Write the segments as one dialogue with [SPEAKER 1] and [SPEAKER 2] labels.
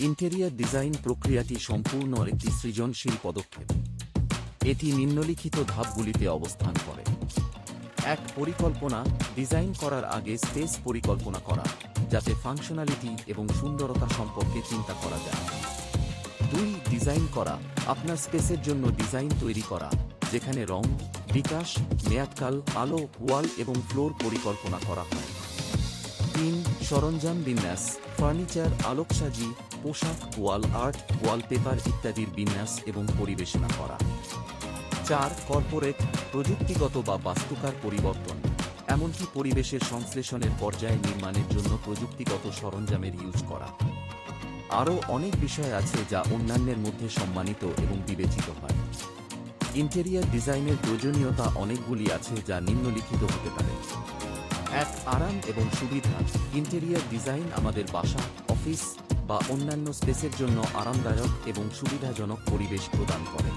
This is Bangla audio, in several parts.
[SPEAKER 1] ইন্টেরিয়ার ডিজাইন প্রক্রিয়াটি সম্পূর্ণ একটি সৃজনশীল পদক্ষেপ। এটি নিম্নলিখিত ধাপগুলিতে অবস্থান করে। এক, পরিকল্পনা ডিজাইন করার আগে স্পেস পরিকল্পনা করা, যাতে ফাংশনালিটি এবং সুন্দরতা সম্পর্কে চিন্তা করা যায়। দুই, ডিজাইন করা, আপনার স্পেসের জন্য ডিজাইন তৈরি করা, যেখানে রং, বিকাশ, মেয়াদকাল, আলো, ওয়াল এবং ফ্লোর পরিকল্পনা করা হয়। তিন সরঞ্জাম বিন্যাস, ফার্নিচার, আলোকসাজি, পোশাক, ওয়াল আর্ট, ওয়ালপেপার ইত্যাদির বিন্যাস এবং পরিবেশনা করা। চার, কর্পোরেট, প্রযুক্তিগত বা বাস্তুকার পরিবর্তন। এমনকি পরিবেশের সংশ্লেষণের পর্যায়ে নির্মাণের জন্য প্রযুক্তিগত সরঞ্জামের ইউজ করা। আরও অনেক বিষয় আছে যা অন্যান্যের মধ্যে সম্মানিত এবং বিবেচিত হয়। ইন্টেরিয়ার ডিজাইনের প্রয়োজনীয়তা অনেকগুলি আছে যা নিম্নলিখিত হতে পারে। এক আরাম এবং সুবিধা। ইন্টেরিয়ার ডিজাইন আমাদের বাসা অফিস বা অন্যান্য স্পেসের জন্য আরামদায়ক এবং সুবিধাজনক পরিবেশ প্রদান করে।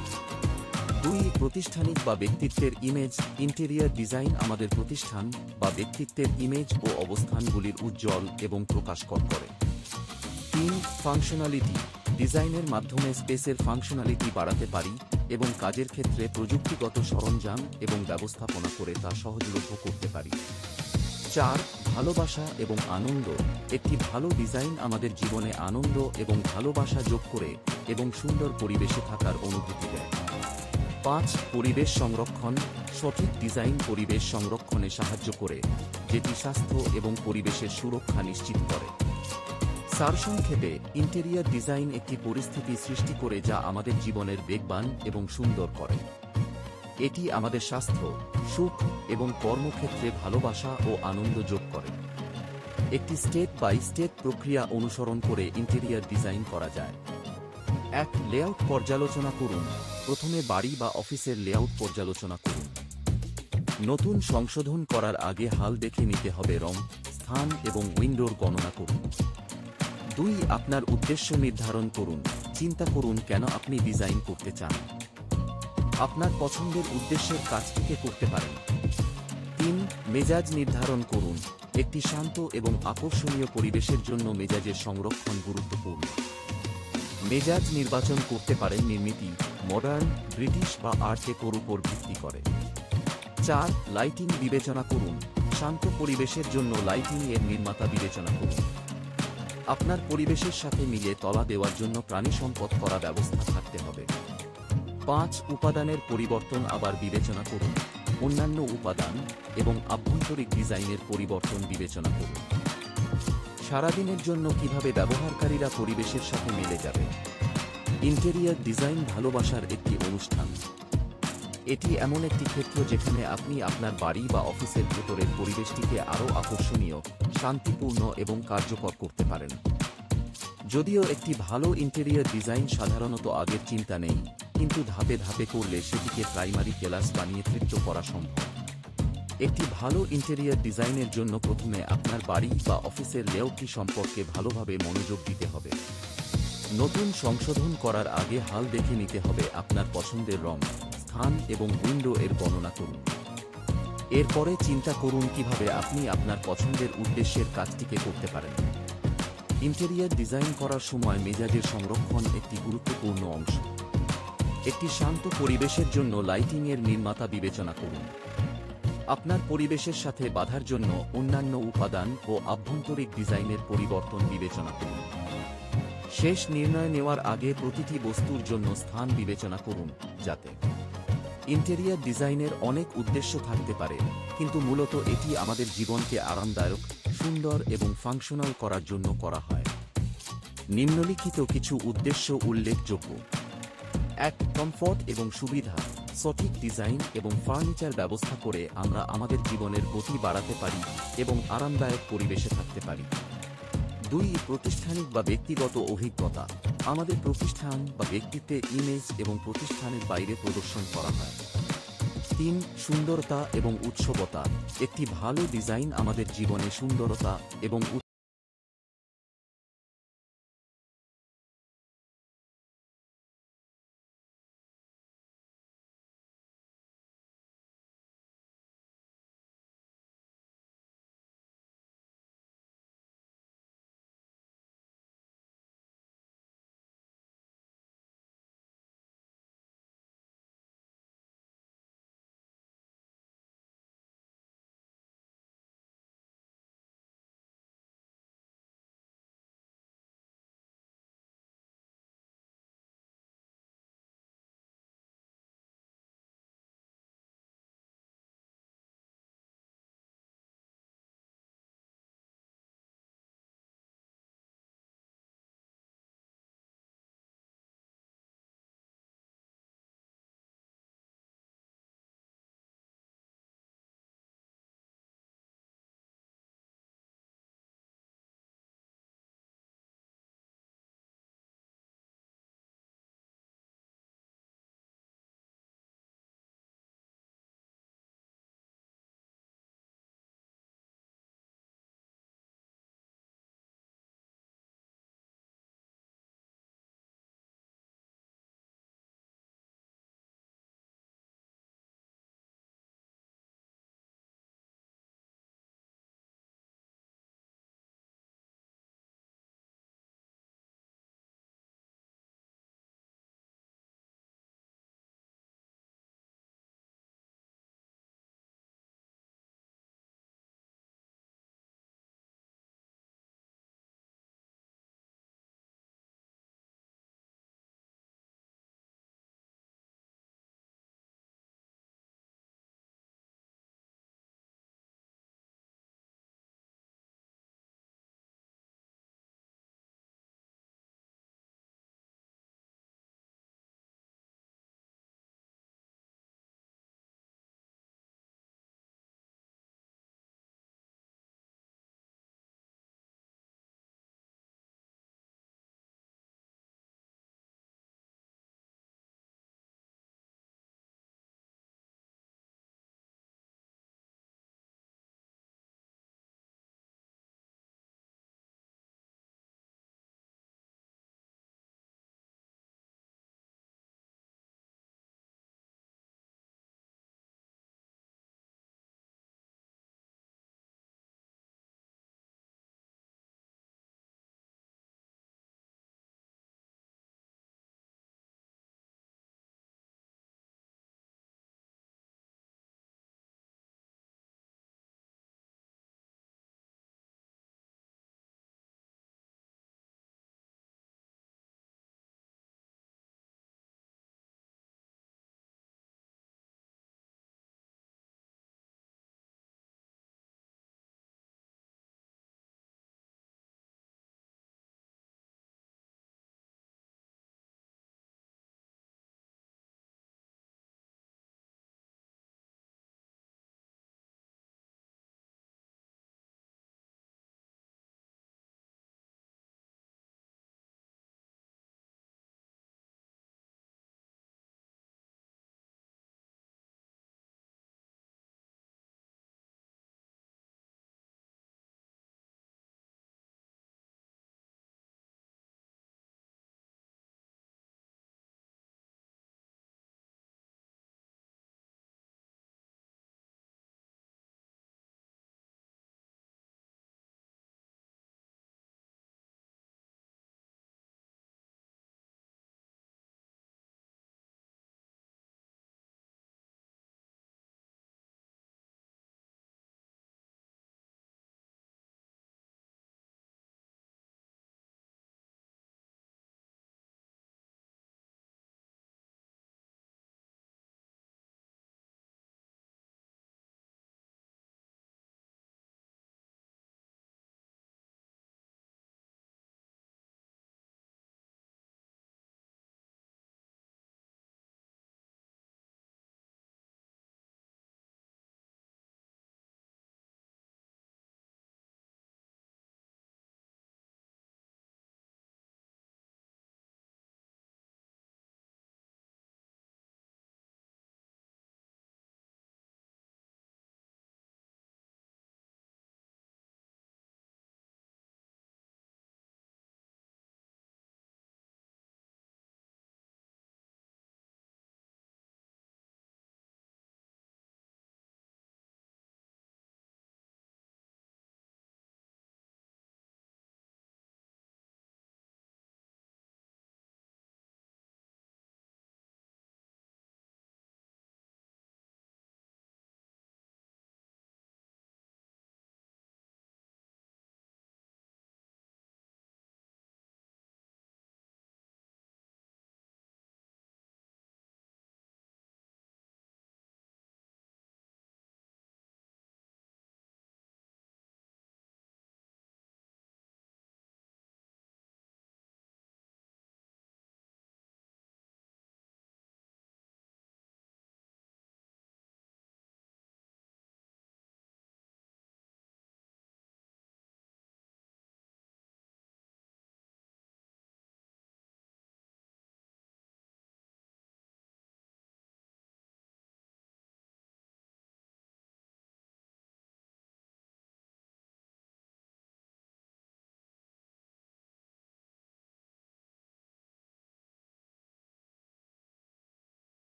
[SPEAKER 1] দুই, প্রতিষ্ঠানিক বা ব্যক্তিত্বের ইমেজ ইন্টেরিয়ার ডিজাইন আমাদের প্রতিষ্ঠান বা ব্যক্তিত্বের ইমেজ ও অবস্থানগুলির উজ্জ্বল এবং প্রকাশকর করে। তিন ফাংশনালিটি ডিজাইনের মাধ্যমে স্পেসের ফাংশনালিটি বাড়াতে পারি এবং কাজের ক্ষেত্রে প্রযুক্তিগত সরঞ্জাম এবং ব্যবস্থাপনা করে তা সহজলভ্য করতে পারি। চার ভালোবাসা এবং আনন্দ, একটি ভালো ডিজাইন আমাদের জীবনে আনন্দ এবং ভালোবাসা যোগ করে এবং সুন্দর পরিবেশে থাকার অনুভূতি দেয়। পাঁচ, পরিবেশ সংরক্ষণ, সঠিক ডিজাইন পরিবেশ সংরক্ষণে সাহায্য করে, যেটি স্বাস্থ্য এবং পরিবেশের সুরক্ষা নিশ্চিত করে। সারসংক্ষেপে ইন্টেরিয়ার ডিজাইন একটি পরিস্থিতি সৃষ্টি করে যা আমাদের জীবনের বেগবান এবং সুন্দর করে। এটি আমাদের স্বাস্থ্য, সুখ এবং কর্মক্ষেত্রে ভালোবাসা ও আনন্দ যোগ করে। একটি স্টেপ বাই স্টেপ প্রক্রিয়া অনুসরণ করে ইন্টেরিয়ার ডিজাইন করা যায়। এক, লেআউট পর্যালোচনা করুন। প্রথমে বাড়ি বা অফিসের লেআউট পর্যালোচনা করুন। নতুন সংশোধন করার আগে হাল দেখে নিতে হবে রং, স্থান এবং উইন্ডোর গণনা করুন। দুই, আপনার উদ্দেশ্য নির্ধারণ করুন। চিন্তা করুন কেন আপনি ডিজাইন করতে চান। আপনার পছন্দের উদ্দেশ্যের কাজটিকে করতে পারেন। তিন, মেজাজ নির্ধারণ করুন। একটি শান্ত এবং আকর্ষণীয় পরিবেশের জন্য মেজাজের সংরক্ষণ গুরুত্বপূর্ণ। মেজাজ নির্বাচন করতে পারেন নির্মিতি মডার্ন, ব্রিটিশ বা আর্ট ডেকোর উপর ভিত্তি করে। চার, লাইটিং বিবেচনা করুন। শান্ত পরিবেশের জন্য লাইটিং এর নির্মাতা বিবেচনা করুন। আপনার পরিবেশের সাথে মিলে তলা দেওয়ার জন্য প্রাণী সম্পদ করা ব্যবস্থা থাকতে হবে। পাঁচ উপাদানের পরিবর্তন আবার বিবেচনা করুন। অন্যান্য উপাদান এবং আভ্যন্তরিক ডিজাইনের পরিবর্তন বিবেচনা করুন। সারাদিনের জন্য কীভাবে ব্যবহারকারীরা পরিবেশের সাথে মিলে যাবে? ইন্টেরিয়ার ডিজাইন ভালোবাসার একটি অনুষ্ঠান। এটি এমন একটি ক্ষেত্র যেখানে আপনি আপনার বাড়ি বা অফিসের ভেতরের পরিবেশটিকে আরও আকর্ষণীয়, শান্তিপূর্ণ এবং কার্যকর করতে পারেন। যদিও একটি ভালো ইন্টেরিয়ার ডিজাইন সাধারণত আগের চিন্তা নেই। কিন্তু ধাপে ধাপে করলে সেটিকে প্রাইমারি ক্লাস বানিয়ে তৃপ্ত করা সম্ভব। একটি ভালো ইন্টেরিয়ার ডিজাইনের জন্য প্রথমে আপনার বাড়ি বা অফিসের লেআউটটি সম্পর্কে ভালোভাবে মনোযোগ দিতে হবে। নতুন সংশোধন করার আগে হাল দেখে নিতে হবে আপনার পছন্দের রং, স্থান এবং উইন্ডো এর গণনা করুন। এরপরে চিন্তা করুন কীভাবে আপনি আপনার পছন্দের উদ্দেশ্যের কাজটিকে করতে পারেন। ইন্টেরিয়ার ডিজাইন করার সময় মেজাজের সংরক্ষণ একটি গুরুত্বপূর্ণ অংশ। একটি শান্ত পরিবেশের জন্য লাইটিং এর নির্মাতা বিবেচনা করুন। আপনার পরিবেশের সাথে বাধার জন্য অন্যান্য উপাদান ও আভ্যন্তরিক ডিজাইনের পরিবর্তন বিবেচনা করুন। শেষ নির্ণয় নেওয়ার আগে প্রতিটি বস্তুর জন্য স্থান বিবেচনা করুন, যাতে ইন্টেরিয়ার ডিজাইনের অনেক উদ্দেশ্য থাকতে পারে, কিন্তু মূলত এটি আমাদের জীবনকে আরামদায়ক, সুন্দর এবং ফাংশনাল করার জন্য করা হয়। নিম্নলিখিত কিছু উদ্দেশ্য উল্লেখযোগ্য। এক কমফর্ট এবং সুবিধা, সঠিক ডিজাইন এবং ফার্নিচার ব্যবস্থা করে আমরা আমাদের জীবনের গতি বাড়াতে পারি এবং আরামদায়ক পরিবেশে থাকতে পারি। দুই, প্রতিষ্ঠানিক বা ব্যক্তিগত অভিজ্ঞতা। আমাদের প্রতিষ্ঠান বা ব্যক্তিত্বের ইমেজ এবং প্রতিষ্ঠানের বাইরে প্রদর্শন করা হয়। তিন, সুন্দরতা এবং উৎসবতা। একটি ভালো ডিজাইন আমাদের জীবনে সুন্দরতা এবং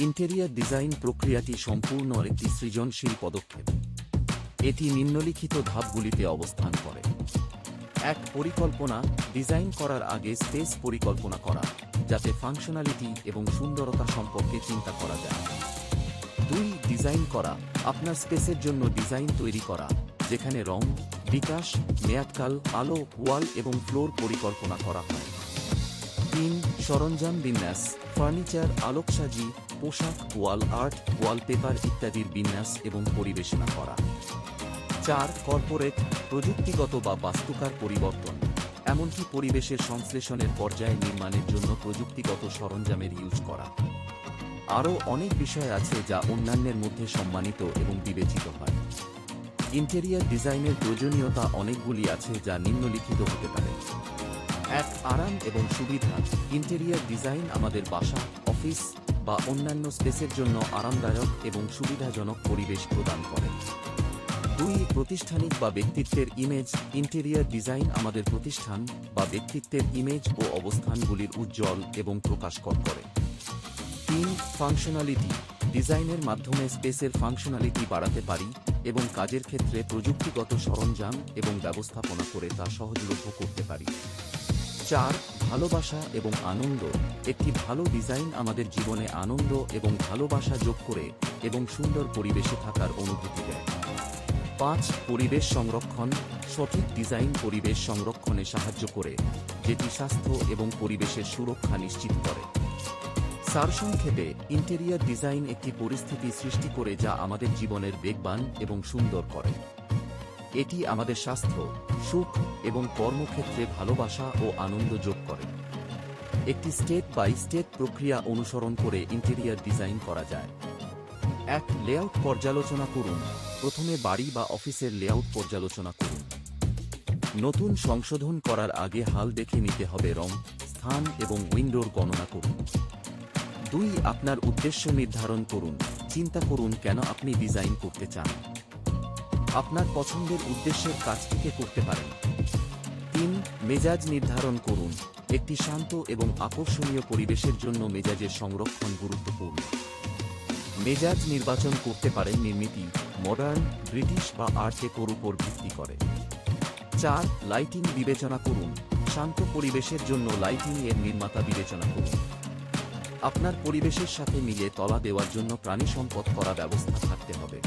[SPEAKER 1] ইন্টেরিয়ার ডিজাইন প্রক্রিয়াটি সম্পূর্ণ একটি সৃজনশীল পদক্ষেপ। এটি নিম্নলিখিত ধাপগুলিতে অবস্থান করে। এক, পরিকল্পনা, ডিজাইন করার আগে স্পেস পরিকল্পনা করা, যাতে ফাংশনালিটি এবং সুন্দরতা সম্পর্কে চিন্তা করা যায়। দুই, ডিজাইন করা, আপনার স্পেসের জন্য ডিজাইন তৈরি করা, যেখানে রং, বিকাশ, মেয়াদকাল, আলো, ওয়াল এবং ফ্লোর পরিকল্পনা করা হয়। সরঞ্জাম বিন্যাস, ফার্নিচার, আলোকসাজি, পোশাক, ওয়াল আর্ট, ওয়ালপেপার ইত্যাদির বিন্যাস এবং পরিবেশনা করা। চার, কর্পোরেট, প্রযুক্তিগত বা বাস্তুকার পরিবর্তন। এমনকি পরিবেশের সংশ্লেষণের পর্যায়ে নির্মাণের জন্য প্রযুক্তিগত সরঞ্জামের ইউজ করা। আরও অনেক বিষয় আছে যা অন্যান্যের মধ্যে সম্মানিত এবং বিবেচিত হয়। ইন্টেরিয়ার ডিজাইনের প্রয়োজনীয়তা অনেকগুলি আছে যা নিম্নলিখিত হতে পারে। এক আরাম এবং সুবিধা। ইন্টেরিয়ার ডিজাইন আমাদের বাসা, অফিস বা অন্যান্য স্পেসের জন্য আরামদায়ক এবং সুবিধাজনক পরিবেশ প্রদান করে। দুই, প্রতিষ্ঠানিক বা ব্যক্তিত্বের ইমেজ ইন্টেরিয়ার ডিজাইন আমাদের প্রতিষ্ঠান বা ব্যক্তিত্বের ইমেজ ও অবস্থানগুলির উজ্জ্বল এবং প্রকাশকর করে। তিন ফাংশনালিটি ডিজাইনের মাধ্যমে স্পেসের ফাংশনালিটি বাড়াতে পারি এবং কাজের ক্ষেত্রে প্রযুক্তিগত সরঞ্জাম এবং ব্যবস্থাপনা করে তা সহজলভ্য করতে পারি। চার, ভালোবাসা এবং আনন্দ। একটি ভালো ডিজাইন আমাদের জীবনে আনন্দ এবং ভালোবাসা যোগ করে এবং সুন্দর পরিবেশে থাকার অনুভূতি দেয়। পাঁচ, পরিবেশ সংরক্ষণ। সঠিক ডিজাইন পরিবেশ সংরক্ষণে সাহায্য করে, যেটি স্বাস্থ্য এবং পরিবেশের সুরক্ষা নিশ্চিত করে। সারসংক্ষেপে ইন্টেরিয়ার ডিজাইন একটি পরিস্থিতি সৃষ্টি করে যা আমাদের জীবনের বেগবান এবং সুন্দর করে। এটি আমাদের স্বাস্থ্য, সুখ এবং কর্মক্ষেত্রে ভালোবাসা ও আনন্দ যোগ করে। একটি স্টেপ বাই স্টেপ প্রক্রিয়া অনুসরণ করে ইন্টেরিয়ার ডিজাইন করা যায়। এক, লেআউট পর্যালোচনা করুন। প্রথমে বাড়ি বা অফিসের লেআউট পর্যালোচনা করুন। নতুন সংশোধন করার আগে হাল দেখে নিতে হবে রং, স্থান এবং উইন্ডোর গণনা করুন। দুই, আপনার উদ্দেশ্য নির্ধারণ করুন। চিন্তা করুন কেন আপনি ডিজাইন করতে চান। আপনার পছন্দের উদ্দেশ্যের কাজটিকে করতে পারেন। তিন, মেজাজ নির্ধারণ করুন। একটি শান্ত এবং আকর্ষণীয় পরিবেশের জন্য মেজাজের সংরক্ষণ গুরুত্বপূর্ণ। মেজাজ নির্বাচন করতে পারেন নির্মিতি, মডার্ন, ব্রিটিশ বা আর্ট ডেকোর উপর ভিত্তি করে। চার, লাইটিং বিবেচনা করুন। শান্ত পরিবেশের জন্য লাইটিং এর নির্মাতা বিবেচনা করুন। আপনার পরিবেশের সাথে মিলে তলা দেওয়ার জন্য প্রাণী সম্পদ করা ব্যবস্থা থাকতে হবে।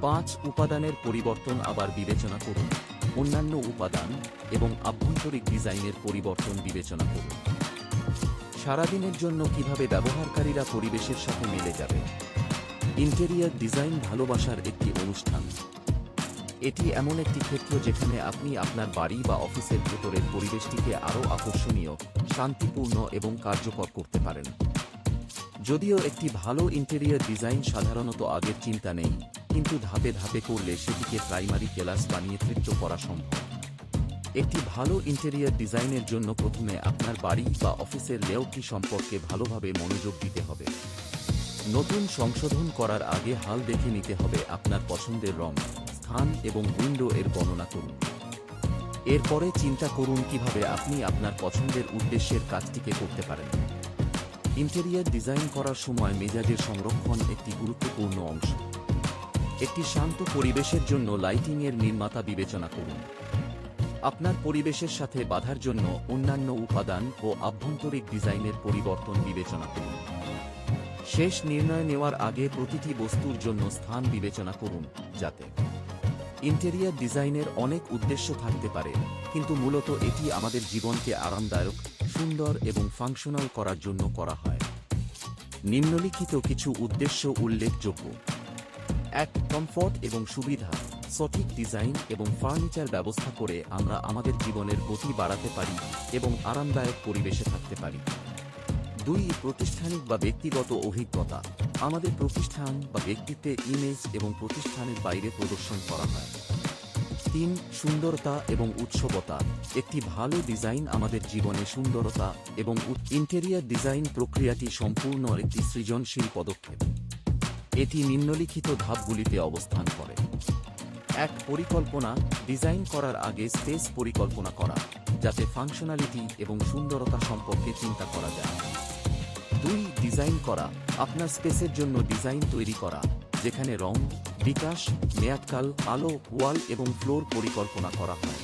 [SPEAKER 1] পাঁচ উপাদানের পরিবর্তন আবার বিবেচনা করুন। অন্যান্য উপাদান এবং আভ্যন্তরিক ডিজাইনের পরিবর্তন বিবেচনা করুন। সারাদিনের জন্য কীভাবে ব্যবহারকারীরা পরিবেশের সাথে মিলে যাবে? ইন্টেরিয়ার ডিজাইন ভালোবাসার একটি অনুষ্ঠান। এটি এমন একটি ক্ষেত্র যেখানে আপনি আপনার বাড়ি বা অফিসের ভেতরের পরিবেশটিকে আরও আকর্ষণীয়, শান্তিপূর্ণ এবং কার্যকর করতে পারেন। যদিও একটি ভালো ইন্টেরিয়ার ডিজাইন সাধারণত আগের চিন্তা নেই। কিন্তু ধাপে ধাপে করলে সেটিকে প্রাইমারি ক্লাস বানিয়ে তৃপ্ত করা সম্ভব। একটি ভালো ইন্টেরিয়ার ডিজাইনের জন্য প্রথমে আপনার বাড়ি বা অফিসের লেআউটটি সম্পর্কে ভালোভাবে মনোযোগ দিতে হবে। নতুন সংশোধন করার আগে হাল দেখে নিতে হবে আপনার পছন্দের রং, স্থান এবং উইন্ডো এর গণনা করুন। এরপরে চিন্তা করুন কীভাবে আপনি আপনার পছন্দের উদ্দেশ্যের কাজটিকে করতে পারেন। ইন্টেরিয়ার ডিজাইন করার সময় মেজাজের সংরক্ষণ একটি গুরুত্বপূর্ণ অংশ। একটি শান্ত পরিবেশের জন্য লাইটিং এর নির্মাতা বিবেচনা করুন। আপনার পরিবেশের সাথে বাধার জন্য অন্যান্য উপাদান ও আভ্যন্তরিক ডিজাইনের পরিবর্তন বিবেচনা করুন। শেষ নির্ণয় নেওয়ার আগে প্রতিটি বস্তুর জন্য স্থান বিবেচনা করুন, যাতে ইন্টেরিয়ার ডিজাইনের অনেক উদ্দেশ্য থাকতে পারে, কিন্তু মূলত এটি আমাদের জীবনকে আরামদায়ক, সুন্দর এবং ফাংশনাল করার জন্য করা হয়। নিম্নলিখিত কিছু উদ্দেশ্য উল্লেখযোগ্য। এক কমফর্ট এবং সুবিধা, সঠিক ডিজাইন এবং ফার্নিচার ব্যবস্থা করে আমরা আমাদের জীবনের গতি বাড়াতে পারি এবং আরামদায়ক পরিবেশে থাকতে পারি। দুই, প্রতিষ্ঠানিক বা ব্যক্তিগত অভিজ্ঞতা। আমাদের প্রতিষ্ঠান বা ব্যক্তিত্বের ইমেজ এবং প্রতিষ্ঠানের বাইরে প্রদর্শন করা হয়। তিন, সুন্দরতা এবং উৎসবতা। একটি ভালো ডিজাইন আমাদের জীবনে সুন্দরতা এবং ইন্টেরিয়ার ডিজাইন প্রক্রিয়াটি সম্পূর্ণ একটি সৃজনশীল পদক্ষেপ। এটি নিম্নলিখিত ধাপগুলিতে অবস্থান করে। এক, পরিকল্পনা ডিজাইন করার আগে স্পেস পরিকল্পনা করা, যাতে ফাংশনালিটি এবং সুন্দরতা সম্পর্কে চিন্তা করা যায়। দুই, ডিজাইন করা, আপনার স্পেসের জন্য ডিজাইন তৈরি করা, যেখানে রং, বিকাশ, মেয়াদকাল, আলো, ওয়াল এবং ফ্লোর পরিকল্পনা করা হয়।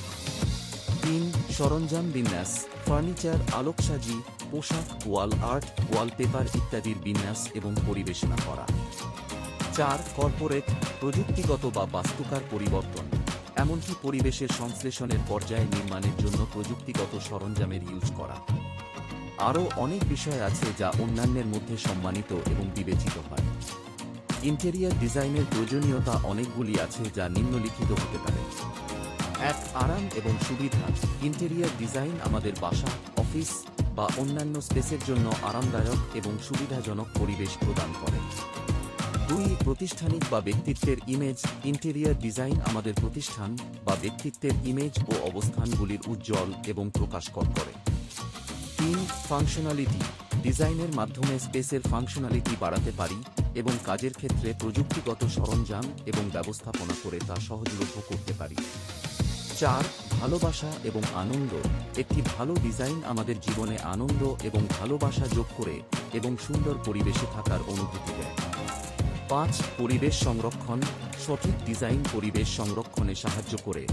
[SPEAKER 1] তিন, সরঞ্জাম বিন্যাস, ফার্নিচার, আলোকসাজি, পোশাক, ওয়াল আর্ট, ওয়ালপেপার ইত্যাদির বিন্যাস এবং পরিবেশনা করা। চার কর্পোরেট, প্রযুক্তিগত বা বাস্তুকার পরিবর্তন, এমনকি পরিবেশের সংশ্লেষণের পর্যায়ে নির্মাণের জন্য প্রযুক্তিগত সরঞ্জামের ইউজ করা। আরও অনেক বিষয় আছে যা অন্যান্যের মধ্যে সম্মানিত এবং বিবেচিত হয়। ইন্টেরিয়ার ডিজাইনের প্রয়োজনীয়তা অনেকগুলি আছে যা নিম্নলিখিত হতে পারে। এক, আরাম এবং সুবিধা। ইন্টেরিয়ার ডিজাইন আমাদের বাসা, অফিস বা অন্যান্য স্পেসের জন্য আরামদায়ক এবং সুবিধাজনক পরিবেশ প্রদান করে। দুই প্রতিষ্ঠানিক বা ব্যক্তিত্বের ইমেজ ইন্টেরিয়ার ডিজাইন আমাদের প্রতিষ্ঠান বা ব্যক্তিত্বের ইমেজ ও অবস্থানগুলির উজ্জ্বল এবং প্রকাশকর করে। তিন ফাংশনালিটি ডিজাইনের মাধ্যমে স্পেসের ফাংশনালিটি বাড়াতে পারি এবং কাজের ক্ষেত্রে প্রযুক্তিগত সরঞ্জাম এবং ব্যবস্থাপনা করে তা সহজলভ্য করতে পারি। চার, ভালোবাসা এবং আনন্দ, একটি ভালো ডিজাইন আমাদের জীবনে আনন্দ এবং ভালোবাসা যোগ করে এবং সুন্দর পরিবেশে থাকার অনুভূতি দেয়। পাঁচ পরিবেশ সংরক্ষণ, সঠিক ডিজাইন পরিবেশ সংরক্ষণে সাহায্য করে,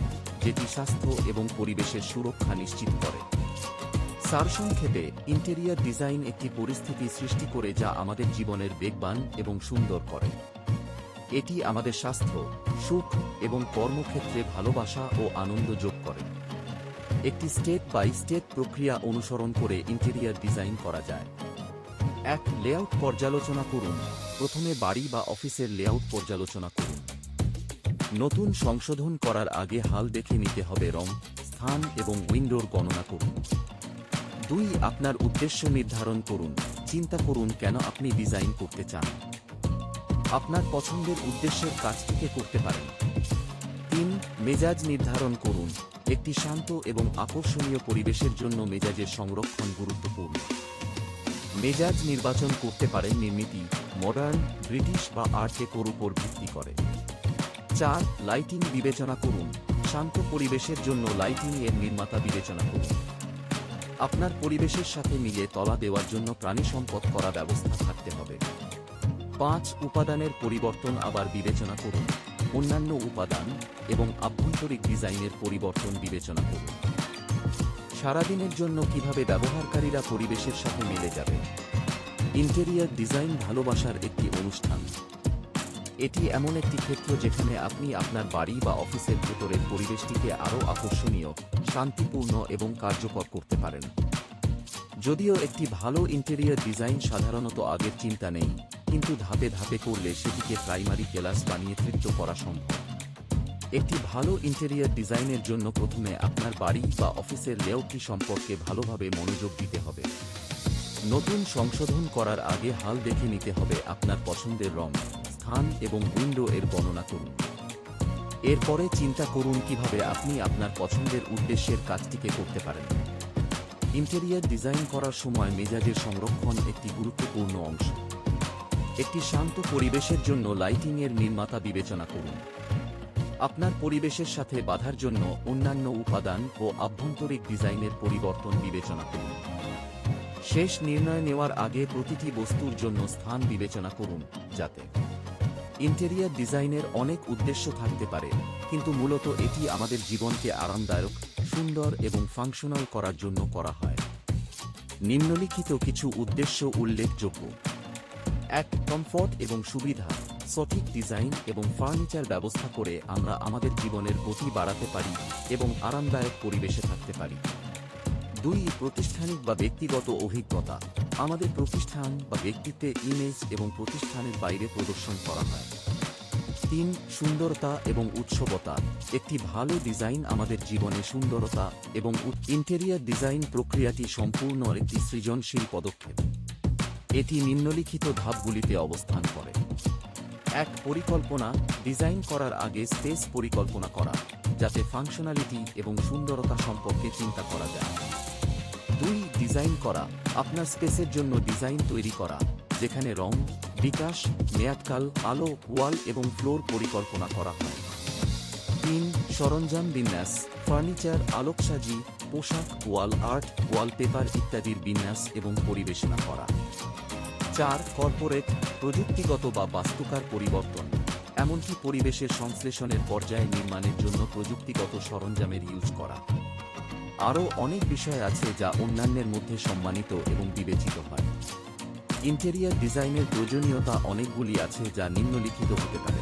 [SPEAKER 1] যেটি স্বাস্থ্য এবং পরিবেশের সুরক্ষা নিশ্চিত করে। সারসংক্ষেপে, ইন্টেরিয়ার ডিজাইন একটি পরিস্থিতি সৃষ্টি করে যা আমাদের জীবনের বেগবান এবং সুন্দর করে। এটি আমাদের স্বাস্থ্য, সুখ এবং কর্মক্ষেত্রে ভালোবাসা ও আনন্দ যোগ করে। একটি স্টেপ বাই স্টেপ প্রক্রিয়া অনুসরণ করে ইন্টেরিয়ার ডিজাইন করা যায়। এক লেআউট পর্যালোচনা করুন। প্রথমে বাড়ি বা অফিসের লেআউট পর্যালোচনা করুন। নতুন সংশোধন করার আগে হাল দেখে নিতে হবে রং, স্থান এবং উইন্ডোর গণনা করুন। দুই, আপনার উদ্দেশ্য নির্ধারণ করুন। চিন্তা করুন কেন আপনি ডিজাইন করতে চান। আপনার পছন্দের উদ্দেশ্যের কাজটিকে করতে পারেন। তিন, মেজাজ নির্ধারণ করুন। একটি শান্ত এবং আকর্ষণীয় পরিবেশের জন্য মেজাজের সংরক্ষণ গুরুত্বপূর্ণ। মেজাজ নির্বাচন করতে পারেন নির্মিতি মডার্ন ব্রিটিশ বা আর্ট ডেকোর উপর ভিত্তি করে। চার লাইটিং বিবেচনা করুন। শান্ত পরিবেশের জন্য লাইটিং এর নির্মাতা বিবেচনা করুন। আপনার পরিবেশের সাথে মিলে তলা দেওয়ার জন্য প্রাণী সম্পদ করা ব্যবস্থা থাকতে হবে। পাঁচ, উপাদানের পরিবর্তন আবার বিবেচনা করুন। অন্যান্য উপাদান এবং আভ্যন্তরিক ডিজাইনের পরিবর্তন বিবেচনা করুন। সারাদিনের জন্য কীভাবে ব্যবহারকারীরা পরিবেশের সাথে মিলে যাবে? ইন্টেরিয়ার ডিজাইন ভালোবাসার একটি অনুষ্ঠান। এটি এমন একটি ক্ষেত্র যেখানে আপনি আপনার বাড়ি বা অফিসের ভেতরের পরিবেশটিকে আরও আকর্ষণীয়, শান্তিপূর্ণ এবং কার্যকর করতে পারেন। যদিও একটি ভালো ইন্টেরিয়ার ডিজাইন সাধারণত আগের চিন্তা নেই, কিন্তু ধাপে ধাপে করলে সেটিকে প্রাইমারি ক্লাস বানিয়ে তৃপ্ত করা সম্ভব। একটি ভালো ইন্টেরিয়ার ডিজাইনের জন্য প্রথমে আপনার বাড়ি বা অফিসের লেআউটটি সম্পর্কে ভালোভাবে মনোযোগ দিতে হবে। নতুন সংশোধন করার আগে হাল দেখে নিতে হবে আপনার পছন্দের রং, স্থান এবং উইন্ডো এর গণনা করুন। এরপরে চিন্তা করুন কীভাবে আপনি আপনার পছন্দের উদ্দেশ্যের কাজটিকে করতে পারেন। ইন্টেরিয়ার ডিজাইন করার সময় মেজাজের সংরক্ষণ একটি গুরুত্বপূর্ণ অংশ। একটি শান্ত পরিবেশের জন্য লাইটিংয়ের নির্মাতা বিবেচনা করুন। আপনার পরিবেশের সাথে বাধার জন্য অন্যান্য উপাদান ও আভ্যন্তরিক ডিজাইনের পরিবর্তন বিবেচনা করুন। শেষ নির্ণয় নেওয়ার আগে প্রতিটি বস্তুর জন্য স্থান বিবেচনা করুন, যাতে ইন্টেরিয়ার ডিজাইনের অনেক উদ্দেশ্য থাকতে পারে, কিন্তু মূলত এটি আমাদের জীবনকে আরামদায়ক, সুন্দর এবং ফাংশনাল করার জন্য করা হয়। নিম্নলিখিত কিছু উদ্দেশ্য উল্লেখযোগ্য। এক কমফোর্ট এবং সুবিধা। সঠিক ডিজাইন এবং ফার্নিচার ব্যবস্থা করে আমরা আমাদের জীবনের গতি বাড়াতে পারি এবং আরামদায়ক পরিবেশে থাকতে পারি। দুই, প্রতিষ্ঠানিক বা ব্যক্তিগত অভিজ্ঞতা। আমাদের প্রতিষ্ঠান বা ব্যক্তিত্বের ইমেজ এবং প্রতিষ্ঠানের বাইরে প্রদর্শন করা হয়। তিন, সুন্দরতা এবং উৎসবতা। একটি ভালো ডিজাইন আমাদের জীবনে সুন্দরতা এবং ইন্টেরিয়ার ডিজাইন প্রক্রিয়াটি সম্পূর্ণ একটি সৃজনশীল পদক্ষেপ। এটি নিম্নলিখিত ধাপগুলিতে অবস্থান করে। এক পরিকল্পনা ডিজাইন করার আগে স্পেস পরিকল্পনা করা, যাতে ফাংশনালিটি এবং সুন্দরতা সম্পর্কে চিন্তা করা যায়। দুই, ডিজাইন করা, আপনার স্পেসের জন্য ডিজাইন তৈরি করা, যেখানে রং, বিকাশ, মেয়াদকাল, আলো, ওয়াল এবং ফ্লোর পরিকল্পনা করা হয়। তিন, সরঞ্জাম বিন্যাস, ফার্নিচার, আলোকসাজি, পোশাক, ওয়াল আর্ট, ওয়ালপেপার ইত্যাদির বিন্যাস এবং পরিবেশনা করা। চার, কর্পোরেট, প্রযুক্তিগত বা বাস্তুকার পরিবর্তন। এমনকি পরিবেশের সংশ্লেষণের পর্যায়ে নির্মাণের জন্য প্রযুক্তিগত সরঞ্জামের ইউজ করা। আরও অনেক বিষয় আছে যা অন্যান্যের মধ্যে সম্মানিত এবং বিবেচিত হয়। ইন্টেরিয়ার ডিজাইনের প্রয়োজনীয়তা অনেকগুলি আছে যা নিম্নলিখিত হতে পারে।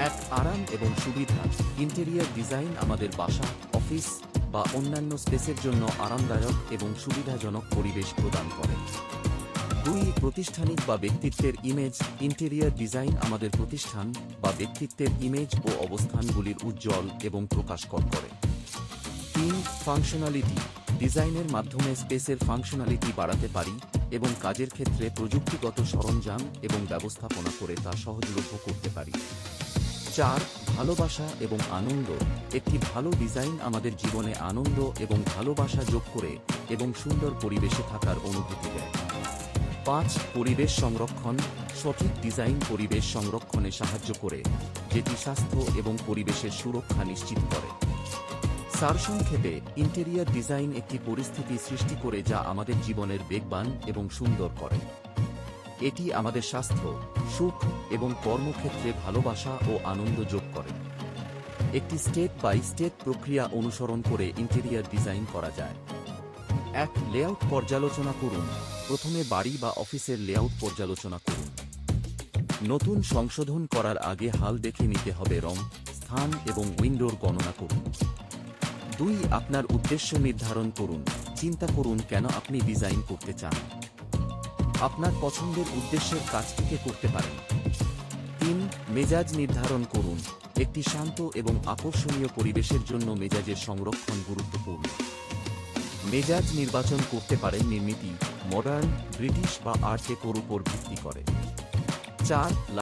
[SPEAKER 1] এক, আরাম এবং সুবিধা। ইন্টেরিয়ার ডিজাইন আমাদের বাসা, অফিস বা অন্যান্য স্পেসের জন্য আরামদায়ক এবং সুবিধাজনক পরিবেশ প্রদান করে। দুই প্রতিষ্ঠানিক বা ব্যক্তিত্বের ইমেজ ইন্টেরিয়ার ডিজাইন আমাদের প্রতিষ্ঠান বা ব্যক্তিত্বের ইমেজ ও অবস্থানগুলির উজ্জ্বল এবং প্রকাশকর করে। তিন ফাংশনালিটি ডিজাইনের মাধ্যমে স্পেসের ফাংশনালিটি বাড়াতে পারি এবং কাজের ক্ষেত্রে প্রযুক্তিগত সরঞ্জাম এবং ব্যবস্থাপনা করে তা সহজলভ্য করতে পারি। চার, ভালোবাসা এবং আনন্দ, একটি ভালো ডিজাইন আমাদের জীবনে আনন্দ এবং ভালোবাসা যোগ করে এবং সুন্দর পরিবেশে থাকার অনুভূতি দেয়। পাঁচ পরিবেশ সংরক্ষণ, সঠিক ডিজাইন পরিবেশ সংরক্ষণে সাহায্য করে, যেটি স্বাস্থ্য এবং পরিবেশের সুরক্ষা নিশ্চিত করে। সারসংক্ষেপে, ইন্টেরিয়ার ডিজাইন একটি পরিস্থিতি সৃষ্টি করে যা আমাদের জীবনের বেগবান এবং সুন্দর করে। এটি আমাদের স্বাস্থ্য, সুখ এবং কর্মক্ষেত্রে ভালোবাসা ও আনন্দ যোগ করে। একটি স্টেপ বাই স্টেপ প্রক্রিয়া অনুসরণ করে ইন্টেরিয়ার ডিজাইন করা যায়। এক, লেআউট পর্যালোচনা করুন। প্রথমে বাড়ি বা অফিসের লেআউট পর্যালোচনা করুন। নতুন সংশোধন করার আগে হাল দেখে নিতে হবে রং, স্থান এবং উইন্ডোর গণনা করুন। দুই, আপনার উদ্দেশ্য নির্ধারণ করুন। চিন্তা করুন কেন আপনি ডিজাইন করতে চান। আপনার পছন্দের উদ্দেশ্যের কাজটিকে করতে পারেন। তিন, মেজাজ নির্ধারণ করুন। একটি শান্ত এবং আকর্ষণীয় পরিবেশের জন্য মেজাজের সংরক্ষণ গুরুত্বপূর্ণ। মেজাজ নির্বাচন করতে পারেন নির্মিতি। মডার্ন ব্রিটিশ বা আর্ট উপর ভিত্তি করে। চার